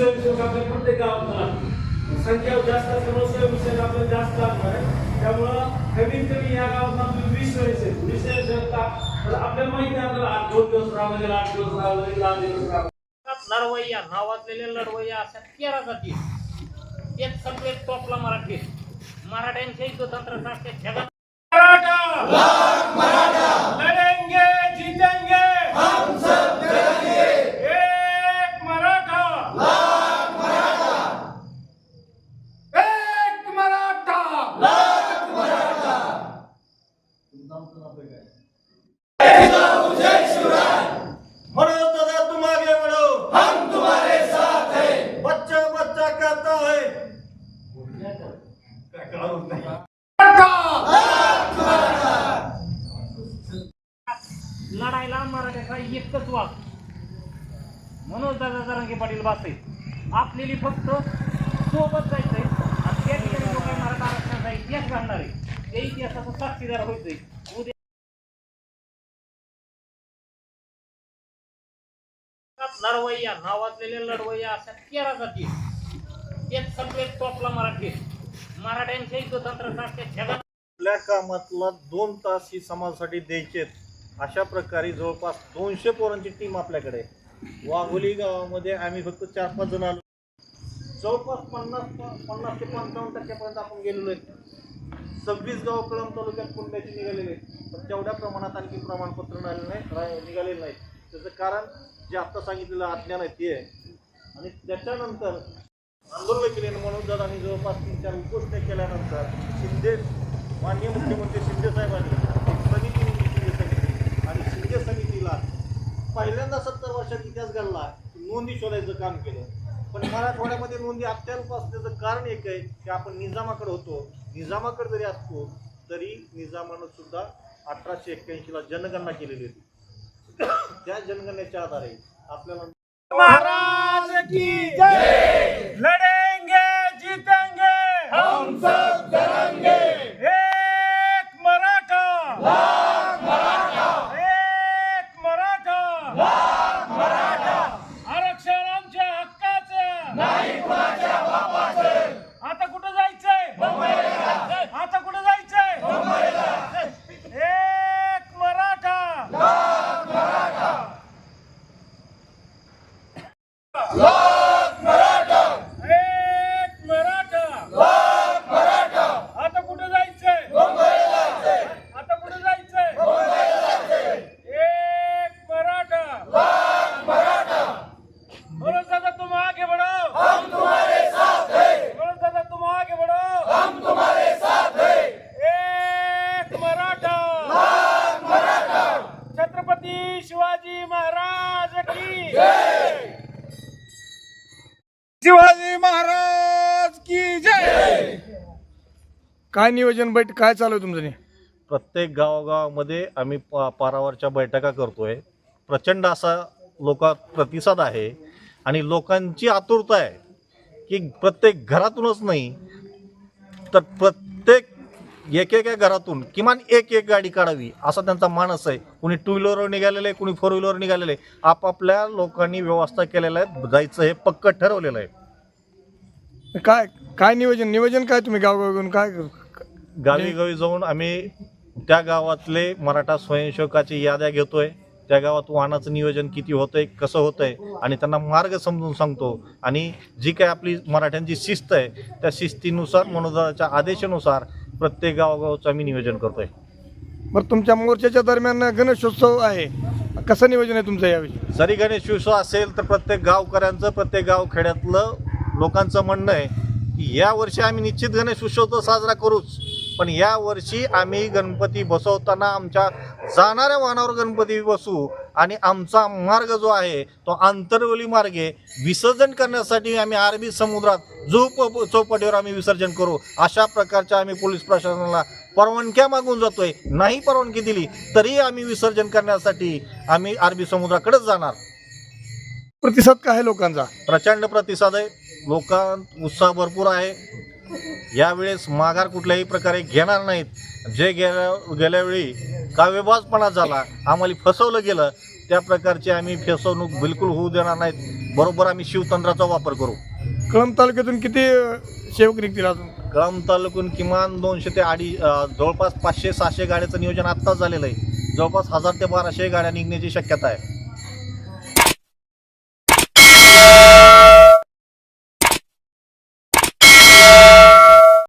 प्रत्येक गावात संख्या जास्त असल्यामुळे स्वयंसेवक आपल्याला जास्त लागणार आहे. त्यामुळं कमीत कमी या गावात वीस स्वयंसेवक वीस स्वयंसेवका आपल्याला माहिती आहे आपल्याला आठ दोन दिवस राहावं लागेल आठ दिवस राहावं लागेल दहा दिवस राहावं लढवय्या नावाजलेल्या लढवय्या अशा तेरा जाती ते सगळे टॉपला मराठी मराठ्यांच्या युद्धतंत्रासारख्या जगात मराठा! लढायला मराठ्याचा एकच वाघ मनोज दादा जरांगे पाटील बसते आपल्याली फक्त सोबत जायचंय. आणि त्या ठिकाणी जो काही मराठा आरक्षणाचा इतिहास घालणार. आहे त्या इतिहासाचा साक्षीदार व्हायचंय उद्या लढवय्या नावाजलेल्या लढवय्या अशा तेरा जाती ते सगळे टॉपला मराठी मराठ्यांच्या युद्धतंत्रासारख्या जगात आपल्या कामातला दोन तास ही समाजासाठी द्यायचे अशा प्रकारे जवळपास दोनशे पोरांची टीम आपल्याकडे वाघोली गावामध्ये आम्ही फक्त चार पाच जण आलो जवळपास पन्नास पन्नास ते पंचावन्न टक्क्यापर्यंत आपण गेलेलो आहे सव्वीस गाव कळम तालुक्यात पुण्याचे निघालेले आहेत. पण तेवढ्या प्रमाणात आणखी प्रमाणपत्र नाही नाही- निघालेले नाही. त्याचं कारण जे आत्ता सांगितलेलं अज्ञान आहे ते आहे. आणि त्याच्यानंतर आंदोलन केले म्हणून जर आणि जवळपास तीन चार उपोषणे केल्यानंतर शिंदे माननीय मुख्यमंत्री शिंदे साहेबांनी एक समिती नेमली शिंदे समिती आणि शिंदे समितीला पहिल्यांदा सत्तर वर्षात इतिहास घडला नोंदी शोधायचं काम केलं. पण मराठवाड्यामध्ये नोंदी अत्यल्प असण्याचं कारण एक आहे की आपण निजामाकडे होतो. निजामाकडे जरी असतो तरी निजामानं सुद्धा अठराशे एक्क्याऐंशीला जनगणना केलेली होती. त्या जनगणनेच्या आधारे आपल्याला महाराज की जय लड़ेंगे जीतेंगे हम सब लड़ेंगे एक मराठा एक मराठा आरक्षण आमच्या हक्काचं नाही कुणाच्या बापाचं आता कुठं जायचंय आता कुठं जायचंय एक मराठा एक मराठा आता कुठं जायचंय आता कुठं जायचंय एक मराठा बोलो दादा तुम आगे बढ़ो हम तुम्हारे साथ हैं बोलो दादा तुम आगे बढ़ो हम तुम्हारे साथ हैं एक मराठा छत्रपति शिवाजी महाराज की शिवाजी महाराज की जय काय नियोजन बैठ काय चालू आहे तुमचं प्रत्येक गावागावामध्ये आम्ही पा पारावरच्या बैठका करतोय. प्रचंड असा लोका प्रतिसाद आहे आणि लोकांची आतुरता आहे की प्रत्येक घरातूनच नाही तर प्रत्येक एकेका घरातून किमान एक एक गाडी काढावी असा त्यांचा मानस आहे. कुणी टू व्हीलरवर निघालेलं आहे कुणी फोर व्हीलरवर निघालेलं आहे. आपापल्या लोकांनी व्यवस्था केलेलं आहे जायचं हे पक्क ठरवलेलं आहे. काय काय नियोजन? नियोजन काय तुम्ही गावगाव घेऊन काय गावी गावी जाऊन आम्ही त्या गावातले मराठा स्वयंसेवकाची याद्या घेतोय. त्या गावात वाहनाचं नियोजन किती होतंय कसं होतंय आणि त्यांना मार्ग समजून सांगतो. आणि जी काय आपली मराठ्यांची शिस्त आहे त्या शिस्तीनुसार मनोदराच्या आदेशानुसार प्रत्येक गावागावचं आम्ही नियोजन करतोय. बरं तुमच्या मोर्चाच्या दरम्यान गणेशोत्सव आहे. कसं नियोजन आहे तुमचं यावेळी? जरी गणेश उत्सव असेल तर प्रत्येक गावकऱ्यांचं प्रत्येक गावखेड्यातलं लोकांचं म्हणणं आहे की या वर्षी आम्ही निश्चित गणेश उत्सव तर साजरा करूच. पण या वर्षी आम्ही गणपती बसवताना आमच्या जाणाऱ्या वाहनावर गणपती बसवू आणि आमचा मार्ग जो आहे तो आंतरवली मार्गे विसर्जन करण्यासाठी आम्ही अरबी समुद्रात जो चौपाटीवर आम्ही विसर्जन करू. अशा प्रकारच्या आम्ही पोलीस प्रशासनाला परवानग्या मागून जातोय. नाही परवानगी दिली तरी आम्ही विसर्जन करण्यासाठी आम्ही अरबी समुद्राकडेच जाणार. प्रतिसाद काय लोकांचा? प्रचंड प्रतिसाद आहे. लोकांत उत्साह भरपूर आहे. यावेळेस माघार कुठल्याही प्रकारे घेणार नाहीत. जे गेल्या गेल्या वेळी काव्यबाजपणा झाला आम्हाला फसवलं गेलं त्या प्रकारची आम्ही फसवणूक बिलकुल होऊ देणार नाहीत. बरोबर आम्ही शिवतंत्राचा वापर करू. कळंब तालुक्यातून किती सेवक निघतील अजून? कळंब तालुक्यातून किमान दोनशे ते अडी जवळपास पाचशे सहाशे गाड्याचं नियोजन आत्ताच झालेलं आहे. जवळपास हजार ते बाराशे गाड्या निघण्याची शक्यता आहे.